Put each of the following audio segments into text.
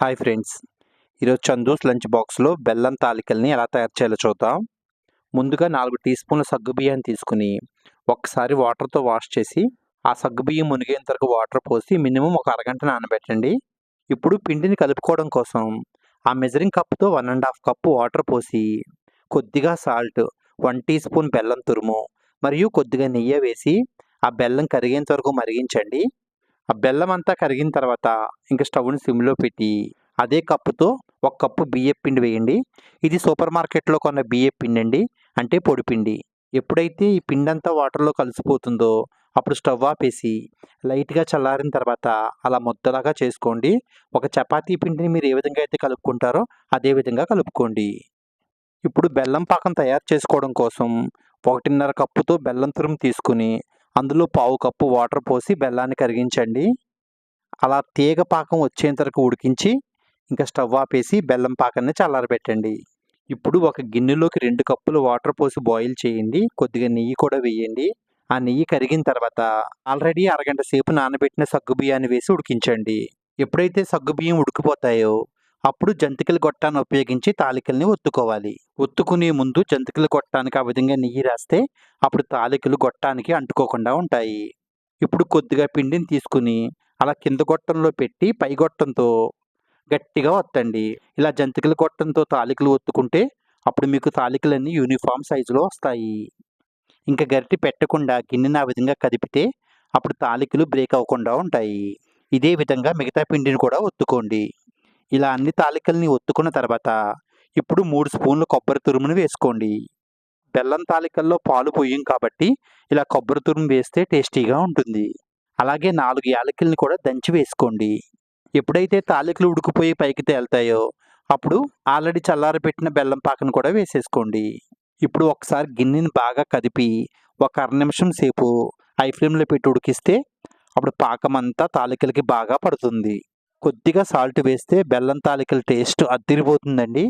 Hi friends ఈరోజు Chandu's lunch బాక్స్లో బెల్లం తాలికల్ని ఎలా తయారు చేయాలో చూద్దాం. ముందుగా నాలుగు టీ స్పూన్ల సగ్గుబియ్యాన్ని తీసుకుని ఒకసారి వాటర్తో వాష్ చేసి ఆ సగ్గుబియ్యం మునిగేంత వరకు వాటర్ పోసి మినిమం ఒక అరగంట నానబెట్టండి. ఇప్పుడు పిండిని కలుపుకోవడం కోసం ఆ మెజరింగ్ కప్తో one and half cup water పోసి కొద్దిగా సాల్ట్ వన్ టీ స్పూన్ బెల్లం తురుము మరియు కొద్దిగా నెయ్యి వేసి ఆ బెల్లం కరిగేంత వరకు మరిగించండి. ఆ బెల్లం అంతా కరిగిన తర్వాత ఇంకా స్టవ్ని సిమ్లో పెట్టి అదే కప్పుతో ఒక కప్పు బియ్యం పిండి వేయండి. ఇది సూపర్ మార్కెట్లో కొన్న బియ్యం పిండి అండి అంటే పొడి పిండి. ఎప్పుడైతే ఈ పిండి అంతా వాటర్లో కలిసిపోతుందో అప్పుడు స్టవ్ ఆపేసి లైట్గా చల్లారిన తర్వాత అలా ముద్దలాగా చేసుకోండి. ఒక చపాతీ పిండిని మీరు ఏ విధంగా అయితే కలుపుకుంటారో అదే విధంగా కలుపుకోండి. ఇప్పుడు బెల్లం పాకం తయారు చేసుకోవడం కోసం ఒకటిన్నర కప్పుతో బెల్లం తురుము తీసుకుని అందులో పావు కప్పు వాటర్ పోసి బెల్లాన్ని కరిగించండి. అలా తీగ పాకం వచ్చేంత వరకు ఉడికించి ఇంకా స్టవ్ ఆపేసి బెల్లం పాకాన్ని చల్లారబెట్టండి. ఇప్పుడు ఒక గిన్నెలోకి రెండు కప్పులు వాటర్ పోసి బాయిల్ చేయండి. కొద్దిగా నెయ్యి కూడా వేయండి. ఆ నెయ్యి కరిగిన తర్వాత ఆల్రెడీ అరగంట సేపు నానబెట్టిన సగ్గుబియ్యాన్ని వేసి ఉడికించండి. ఎప్పుడైతే సగ్గుబియ్యం ఉడికిపోతాయో అప్పుడు జంతికల గొట్టాన్ని ఉపయోగించి తాలికల్ని ఒత్తుకోవాలి. ఒత్తుకునే ముందు జంతికల గొట్టానికి ఆ విధంగా నెయ్యి రాస్తే అప్పుడు తాలికలు గొట్టానికి అంటుకోకుండా ఉంటాయి. ఇప్పుడు కొద్దిగా పిండిని తీసుకుని అలా కింద గొట్టంలో పెట్టి పై గొట్టంతో గట్టిగా ఒత్తండి. ఇలా జంతికల గొట్టంతో తాలికలు ఒత్తుకుంటే అప్పుడు మీకు తాలికలన్నీ యూనిఫామ్ సైజులో వస్తాయి. ఇంకా గరిటి పెట్టకుండా గిన్నెని ఆ విధంగా కదిపితే అప్పుడు తాలికలు బ్రేక్ అవ్వకుండా ఉంటాయి. ఇదే విధంగా మిగతా పిండిని కూడా ఒత్తుకోండి. ఇలా అన్ని తాలికల్ని ఒత్తుకున్న తర్వాత ఇప్పుడు మూడు స్పూన్లు కొబ్బరి తురుమును వేసుకోండి. బెల్లం తాలికల్లో పాలు పొయ్యం కాబట్టి ఇలా కొబ్బరి తురుము వేస్తే టేస్టీగా ఉంటుంది. అలాగే నాలుగు యాలకుల్ని కూడా దంచి వేసుకోండి. ఎప్పుడైతే తాలికలు ఉడికిపోయి పైకి తేలుతాయో అప్పుడు ఆల్రెడీ చల్లారబెట్టిన బెల్లం పాకను కూడా వేసేసుకోండి. ఇప్పుడు ఒకసారి గిన్నెని బాగా కదిపి ఒక అర నిమిషం సేపు హై ఫ్లేమ్లో పెట్టి ఉడికిస్తే అప్పుడు పాకం అంతా తాలికలకి బాగా పడుతుంది. కొద్దిగా సాల్ట్ వేస్తే బెల్లం తాలికల టేస్ట్ అద్దిరిపోతుందండి.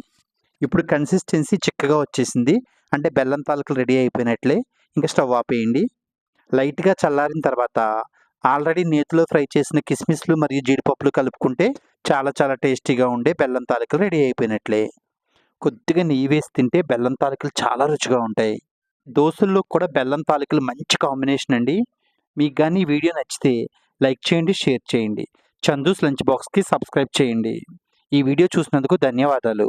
ఇప్పుడు కన్సిస్టెన్సీ చిక్కగా వచ్చేసింది. అంటే బెల్లం తాలికలు రెడీ అయిపోయినట్లే. ఇంకా స్టవ్ ఆపేయండి. లైట్గా చల్లారిన తర్వాత ఆల్రెడీ నేతిలో ఫ్రై చేసిన కిస్మిస్లు మరియు జీడిపప్పులు కలుపుకుంటే చాలా చాలా టేస్టీగా ఉండే బెల్లం తాలికలు రెడీ అయిపోయినట్లే. కొద్దిగా నెయ్యి వేసి తింటే బెల్లం తాలికలు చాలా రుచిగా ఉంటాయి. దోశల్లో కూడా బెల్లం తాలికలు మంచి కాంబినేషన్ అండి. మీకు కానీ ఈ వీడియో నచ్చితే లైక్ చేయండి షేర్ చేయండి. చందూస్ లంచ్ బాక్స్కి సబ్స్క్రైబ్ చేయండి. ఈ వీడియో చూసినందుకు ధన్యవాదాలు.